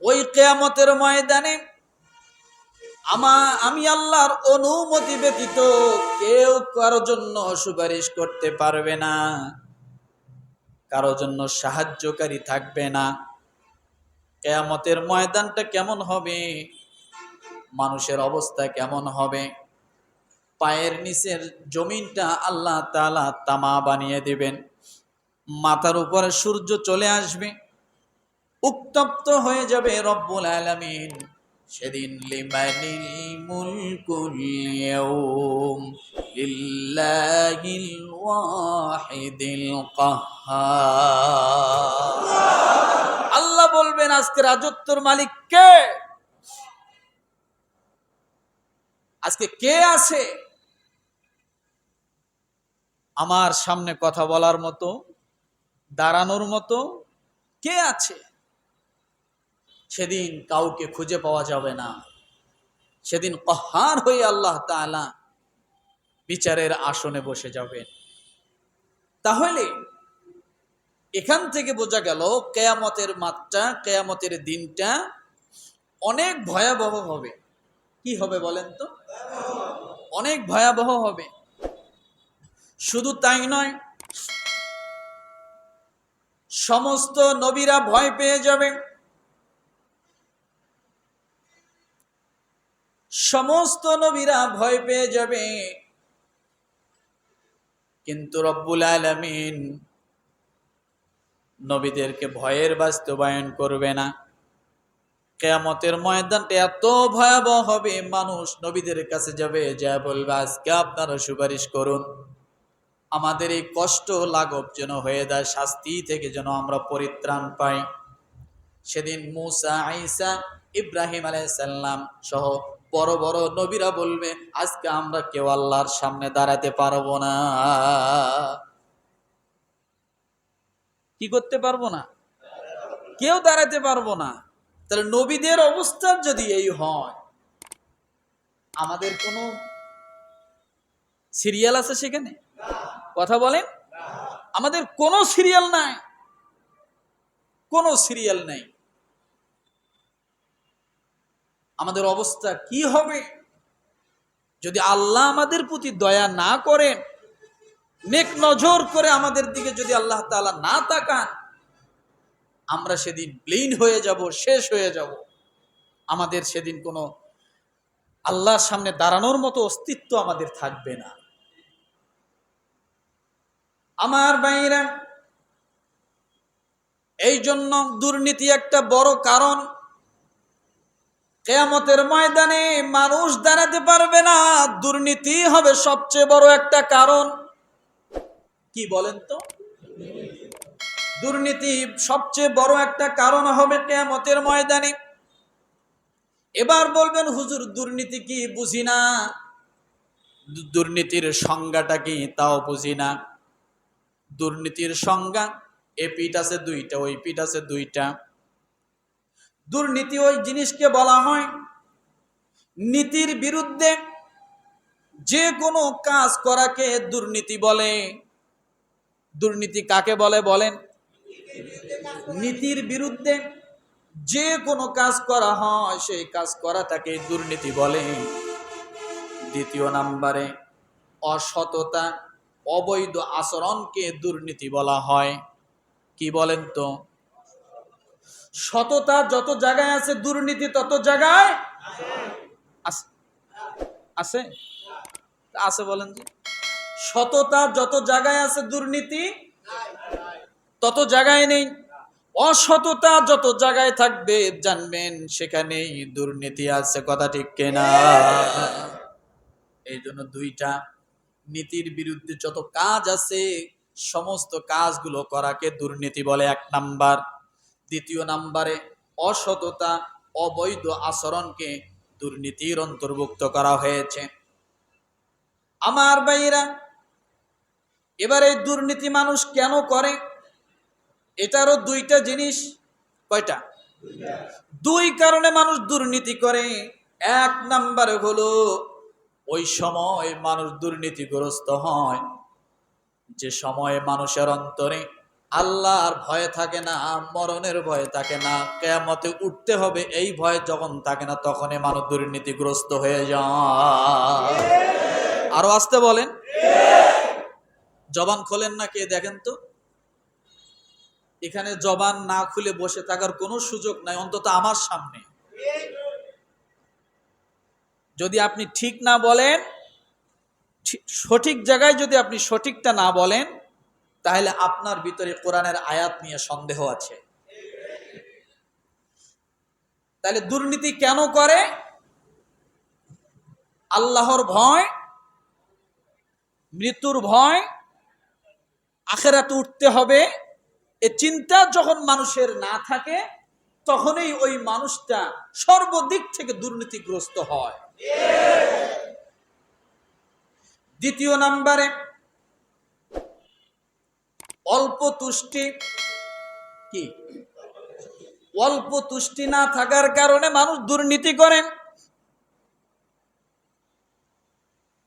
ওই কেয়ামতের ময়দানে আমা, আমি আল্লাহর অনুমতি ব্যতীত কেউ কারও জন্য সুপারিশ করতে পারবে না। কারও জন্য সাহায্যকারী থাকবে না। কেয়ামতের ময়দানটা কেমন হবে? মানুষের অবস্থা কেমন হবে? পায়ের নিচের জমিনটা আল্লাহ তালা তামা বানিয়ে দেবেন। মাথার উপরে সূর্য চলে আসবে। উত্তপ্ত হয়ে যাবে রব্বুল আলামিন। সেদিন লিমানিল মুলকুল ইয়াউম লিল্লাহিল ওয়াহিদিল কাহ্হার আল্লাহ বলবেন, আজকে রাজত্বর মালিক কে? আজকে কে আছে? আমার সামনে কথা বলার মতো, দাঁড়ানোর মতো কে আছে? সেদিন কাউকে খুঁজে পাওয়া যাবে না। সেদিন কহার হয়ে আল্লাহ তাআলা বিচারের আসনে বসে যাবেন। তাহলে এখান থেকে বোঝা গেল, কেয়ামতের মাত্রা কেয়ামতের দিনটা অনেক ভয়াবহ হবে। কি হবে বলেন তো? অনেক ভয়াবহ হবে। শুধু তাই নয়, সমস্ত নবীরা ভয় পেয়ে যাবে। সমস্ত নবীরা ভয় পেয়ে যাবে। কিন্তু রব্বুল আলামিন নবীদেরকে ভয়ের বাস্তবায়ন করবে না। কেয়ামতের ময়দানটা এত ভয়াবহ হবে, মানুষ নবীদের কাছে যাবে, যা বলবে, আজকে আপনারা সুপারিশ করুন। আমাদের এই কষ্ট লাঘব যেন হয়ে যায়, শাস্তি থেকে যেন আমরা পরিত্রাণ পাই। সেদিন মুসা আইসা ইব্রাহিম আলাইসাল্লাম সহ বড় বড় নবীরা বলবে, আজকে আমরা কেউ আল্লাহর সামনে দাঁড়াতে পারব না। কি করতে পারব না? কেউ দাঁড়াতে পারব না। তাহলে নবীদের অবস্থা যদি এই হয়, আমাদের কোনো সিরিয়াল আছে সেখানে? কথা বলেন। আমাদের কোনো সিরিয়াল নাই। কোনো সিরিয়াল নাই। আমাদের অবস্থা কি হবে? যদি আল্লাহ আমাদের প্রতি দয়া না করেন, নেক নজর করে আমাদের দিকে যদি আল্লাহ তাআলা না তাকান, আমরা সেদিন ব্লিন হয়ে যাব, শেষ হয়ে যাব। আমাদের সেদিন কোনো আল্লাহর সামনে দাঁড়ানোর মতো অস্তিত্ব আমাদের থাকবে না। আমার বাইরা এই জন্য দুর্নীতি একটা বড় কারণ। কেয়ামতের ময়দানে মানুষ দাঁড়াতে পারবে না। দুর্নীতি হবে সবচেয়ে বড় একটা কারণ। কি বলেন তো? দুর্নীতি সবচেয়ে বড় একটা কারণ হবে কেয়ামতের ময়দানে। এবার বলবেন, হুজুর, দুর্নীতি কি বুঝি না? দুর্নীতির সংজ্ঞাটা কি তাও বুঝি না। দুর্নীতির সংজ্ঞা, এ পিঠ আছে দুইটা, ওই পিঠ আছে দুইটা। দুর্নীতি ওই জিনিসকে বলা হয়। নীতির বিরুদ্ধে যে কোনো কাজ করাকে দুর্নীতি বলে। দুর্নীতি কাকে বলে বলেন? নীতির বিরুদ্ধে যে কোনো কাজ করা হয়, সেই কাজ করা তাকে দুর্নীতি বলে। দ্বিতীয় নাম্বারে, অসততা, অবৈধ আচরণকে দুর্নীতি বলা হয়। কি বলেন তো? সততা যত জায়গায় আছে, দুর্নীতি তত জায়গায় আছে- আছে? আছে বলেন যে সততা যত জায়গায় আছে, দুর্নীতি তত জায়গায় নেই। অসততা যত জায়গায় থাকবে, জানবেন সেখানেই দুর্নীতি আছে, কথা ঠিক কেনা? এই জন্য দুইটা নীতির বিরুদ্ধে যত কাজ আছে, সমস্ত কাজগুলো করাকে দুর্নীতি বলে এক নাম্বার। দ্বিতীয় নাম্বারে অসততা, অবৈধ আচরণকে দুর্নীতির অন্তর্ভুক্ত করা হয়েছে। আমার ভাইয়েরা, এবার এই দুর্নীতি মানুষ কেন করে? এটারও দুইটা জিনিস। কয়টা? দুই কারণে মানুষ দুর্নীতি করে। এক নাম্বারে হলো, ওই সময় মানুষ দুর্নীতিগ্রস্ত হয়। যে সময়ে মানুষের অন্তরে আল্লাহর ভয়ে থাকে না, মরণের ভয়ে থাকে না। কেয়ামতে উঠতে হবে এই ভয়, যখন থাকে না, তখনই মানব দুর্নীতিগ্রস্ত হয়ে যায়। আরও আসতে বলেন? জবান খোলেন না কে? দেখেন তো। এখানে জবান না খুলে বসে থাকার কোনো সুযোগ নাই, অন্তত আমার সামনে। যদি আপনি ঠিক না বলেন, ঠিক- সঠিক জায়গায় যদি আপনি সঠিকটা না বলেন তাহলে আপনার ভিতরে কোরআনের আয়াত নিয়ে সন্দেহ আছে। তাহলে দুর্নীতি কেন করে? আল্লাহর ভয়, মৃত্যুর ভয়, আখেরাতে উঠতে হবে। এ চিন্তা যখন মানুষের না থাকে, তখনই ওই মানুষটা সর্বদিক থেকে দুর্নীতিগ্রস্ত হয়। দ্বিতীয় নাম্বারে অল্প তুষ্টি। কি? অল্প তুষ্টি না থাকার কারণে মানুষ দুর্নীতি করেন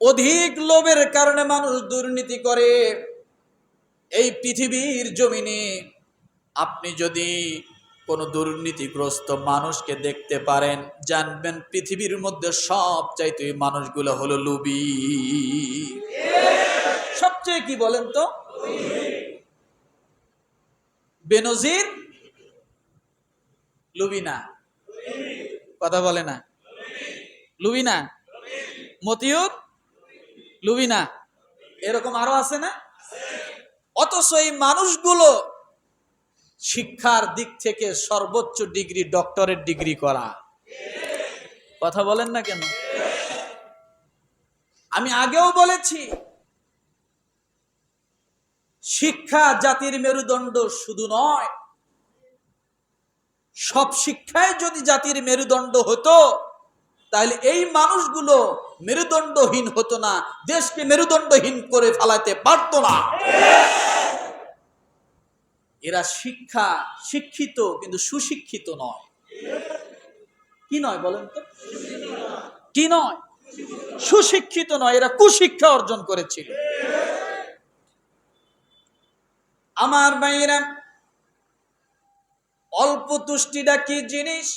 অধিক লোভের কারণে মানুষ দুর্নীতি করে। এই পৃথিবীর জমিনে আপনি যদি কোনো দুর্নীতিগ্রস্ত মানুষকে দেখতে পারেন, জানবেন পৃথিবীর মধ্যে সব চাইতে এই মানুষগুলো হলো লুবি। সবচেয়ে কি বলেন তো? বেনজির, লুবিনা। কথা বলে না। লুবিনা। মতিউর, লুবিনা। এরকম আরও আছে না? অথচ এই মানুষগুলো শিক্ষার দিক থেকে সর্বোচ্চ ডিগ্রি, ডক্টরেট ডিগ্রি করা। কথা বলেন না কেন? আমি আগেও বলেছি শিক্ষা জাতির মেরুদণ্ড শুধু নয়। সব শিক্ষায় যদি জাতির মেরুদণ্ড হতো, তাহলে এই মানুষগুলো মেরুদণ্ডহীন হতো না, দেশকে মেরুদণ্ডহীন করে ফেলাতে পারতো না। এরা শিক্ষা, শিক্ষিত কিন্তু সুশিক্ষিত নয়। কি নয় বলেন তো? কি নয়? সুশিক্ষিত নয়, এরা কুশিক্ষা অর্জন করেছিল। আমার ভাইয়েরা, অল্প তুষ্টিটা কি জিনিস?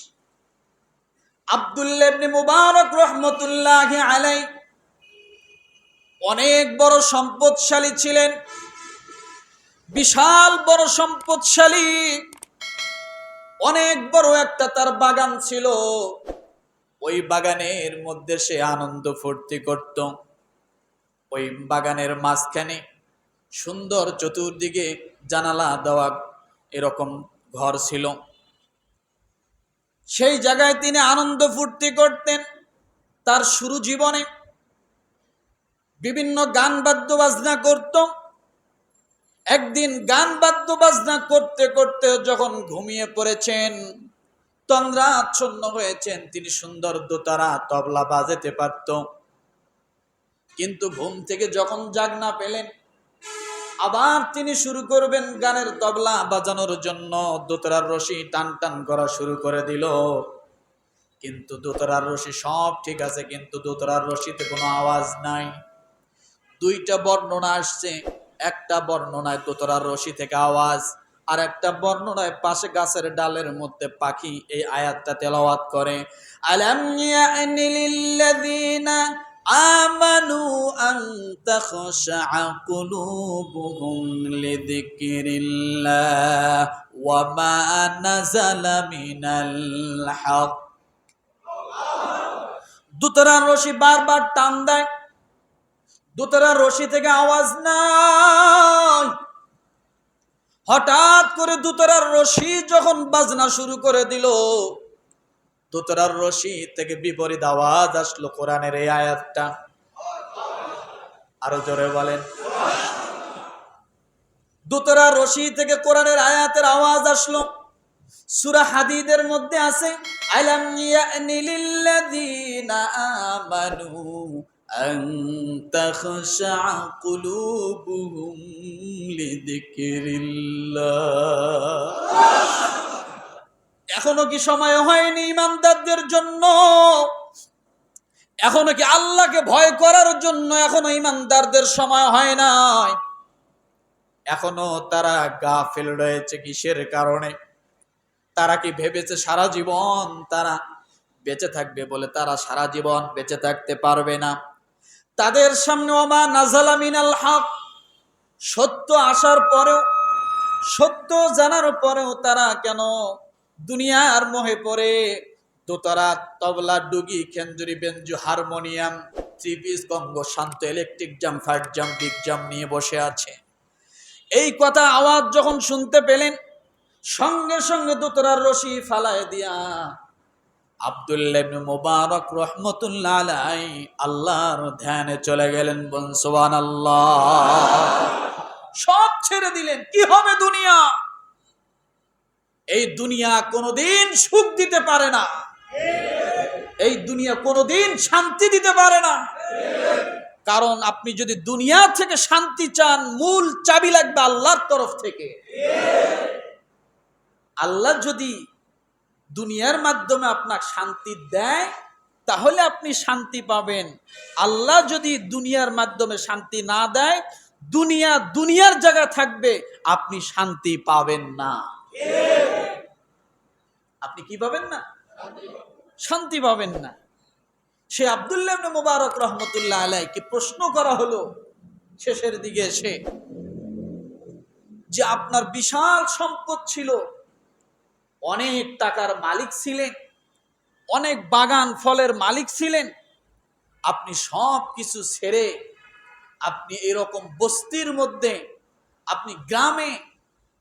আব্দুল্লাহ ইবনে মুবারক রহমতুল্লাহ আলাই অনেক বড় সম্পদশালী ছিলেন, বিশাল বড় সম্পদশালী, অনেক বড় একটা তার বাগান ছিল। ওই বাগানের মধ্যে সে আনন্দ ফুর্তি করত। ওই বাগানের মাঝখানে সুন্দর চতুর্দিকে জানালা, দেওয়া এরকম ঘর ছিল। সেই জায়গায় তিনি আনন্দ ফুর্তি করতেন তার শুরু জীবনে। বিভিন্ন গান বাদ্য বাজনা করত। একদিন গান বাদ্য বাজনা করতে করতে যখন ঘুমিয়ে পড়েছেন, তন্দ্রাচ্ছন্ন হয়েছেন, তিনি সুন্দর দোতারা, তবলা বাজাতে পারত। কিন্তু ঘুম থেকে যখন জাগনা পেলেন আবার তিনি শুরু করবেন গানের তবলা বাজানোর জন্য। দোতরার রশি টান টান করা শুরু করে দিল। কিন্তু দোতরার রশি সব ঠিক আছে, কিন্তু দোতরার রশিতে কোনো আওয়াজ নাই। দুইটা বর্ণনা আসছে। একটা বর্ণনায় দোতরার রশি থেকে আওয়াজ, আর একটা বর্ণনায় পাশে গাছের ডালের মধ্যে পাখি এই আয়াতটা তেলাওয়াত করে। আলাম ইয়ানি লিল্লাযিনা আমানু লিযিকরিল্লাহ ওয়া মা নাযালা মিনাল হক। দোতরার রশি বারবার টান দেয়। দোতরার রশি থেকে আওয়াজ নাই। হঠাৎ করে দুতরার রশি যখন বাজনা শুরু করে দিল দোতরার রশি থেকে বিপরীত আওয়াজ আসলো কোরআনের এই আয়াতটা। আরও জোরে বলেন। দোতরার রশি থেকে কোরআনের আয়াতের আওয়াজ আসলো। সুরা হাদিদের মধ্যে আছে, আলাম ইয়ানি লিল্লাযিনা আমানু আন তাখশা কুলুবুহুম এখনও কি সময় হয়নি ইমানদারদের জন্য? এখনও কি আল্লাহকে ভয় করার জন্য এখনও ইমানদারদের সময় হয় নাই? এখনও তারা গাফেল রয়েছে কিসের কারণে? তারা কি ভেবেছে সারা জীবন তারা বেঁচে থাকবে বলে তারা সারা জীবন বেঁচে থাকতে পারবে না? তাদের সামনে ওমা নাজালা মিনাল হক। সত্য আসার পরেও, সত্য জানার পরেও তারা কেন দুনিয়ার মোহে পড়ে। দোতারা, তবলা, ডুগি, খেঞ্জুরি, বেঞ্জু, হারমোনিয়াম থ্রি গঙ্গ, শান্ত ইলেকট্রিক জাম ফাইট জাম, বিগ জাম নিয়ে বসে আছে। এই কথা আওয়াজ যখন শুনতে পেলেন, সঙ্গে সঙ্গে দোতরার রশি ফালায় দিয়া আব্দুল্লাহ মুবারক রহমতুল্লাহ আলাই আল্লাহর ধ্যানে চলে গেলেন বন সুবহানাল্লাহ। সব ছেড়ে দিলেন, কি হবে দুনিয়া? এই দুনিয়া কোনোদিন সুখ দিতে পারে না। এই দুনিয়া কোনোদিন শান্তি দিতে পারে না। কারণ আপনি যদি দুনিয়া থেকে শান্তি চান, মূল চাবি লাগবে আল্লাহর তরফ থেকে। আল্লাহ যদি দুনিয়ার মাধ্যমে আপনার শান্তি দেয়, তাহলে আপনি শান্তি পাবেন। আল্লাহ যদি দুনিয়ার মাধ্যমে শান্তি না দেয়, দুনিয়া দুনিয়ার জায়গা থাকবে, আপনি শান্তি পাবেন না। আপনি কি পাবেন না? শান্তি পাবেন না। সে আবদুল্লাহ মুবারক রহমতুল্লাহ আলাইকে প্রশ্ন করা হলো, শেষের দিকে এসে, যে আপনার বিশাল সম্পদ ছিল, অনেক টাকার মালিক ছিলেন, অনেক বাগান ফলের মালিক ছিলেন, আপনি সব কিছু ছেড়ে আপনি এরকম বস্তির মধ্যে, আপনি গ্রামে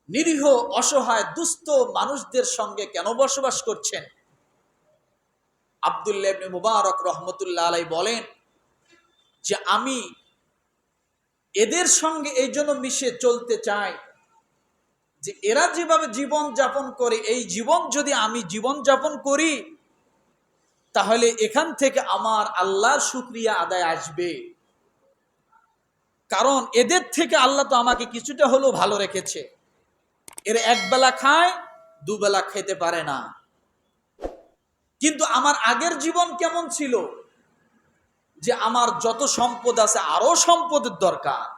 নিরীহ, অসহায়, দুস্থ মানুষদের সঙ্গে কেন বসবাস করছেন? আবদুল্লাহ মুবারক রহমতুল্লাহ আলাই বলেন যে আমি এদের সঙ্গে এই জন্য মিশে চলতে চাই যে এরা যেভাবে জীবন যাপন করে, এই জীবন যদি আমি জীবন যাপন করি, তাহলে এখান থেকে আমার আল্লাহর শুক্রিয়া আদায় আসবে। কারণ এদের থেকে আল্লাহ তো আমাকে কিছুটা হলেও ভালো রেখেছে। এর একবেলা খায়, দুবেলা খেতে পারে না। কিন্তু আমার আগের জীবন কেমন ছিল? যে আমার যত সম্পদ আছে আরও সম্পদের দরকার।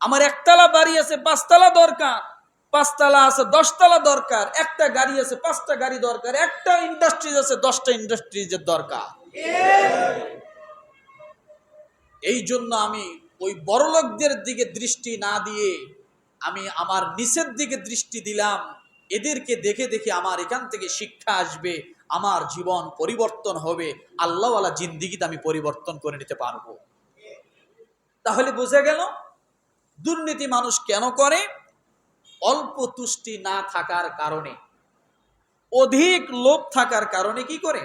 আমার একতলা বাড়ি আছে, পাঁচতলা দরকার। পাঁচতলা আছে, দশতলা দরকার। একটা গাড়ি আছে, পাঁচটা গাড়ি দরকার। একটা ইন্ডাস্ট্রিজ আছে, দশটা ইন্ডাস্ট্রিজের দরকার। এই জন্য আমি ওই বড়লোকদের দিকে দৃষ্টি না দিয়ে আমি আমার নিচের দিকে দৃষ্টি দিলাম, এদেরকে দেখে দেখে আমার এখান থেকে শিক্ষা আসবে, আমার জীবন পরিবর্তন হবে, আল্লাহওয়ালা জিন্দিগিতে আমি পরিবর্তন করে নিতে পারব। তাহলে বোঝা গেল, দুর্নীতি মানুষ কেন করে? অল্প তুষ্টি না থাকার কারণে। অধিক লোভ থাকার কারণে কি করে?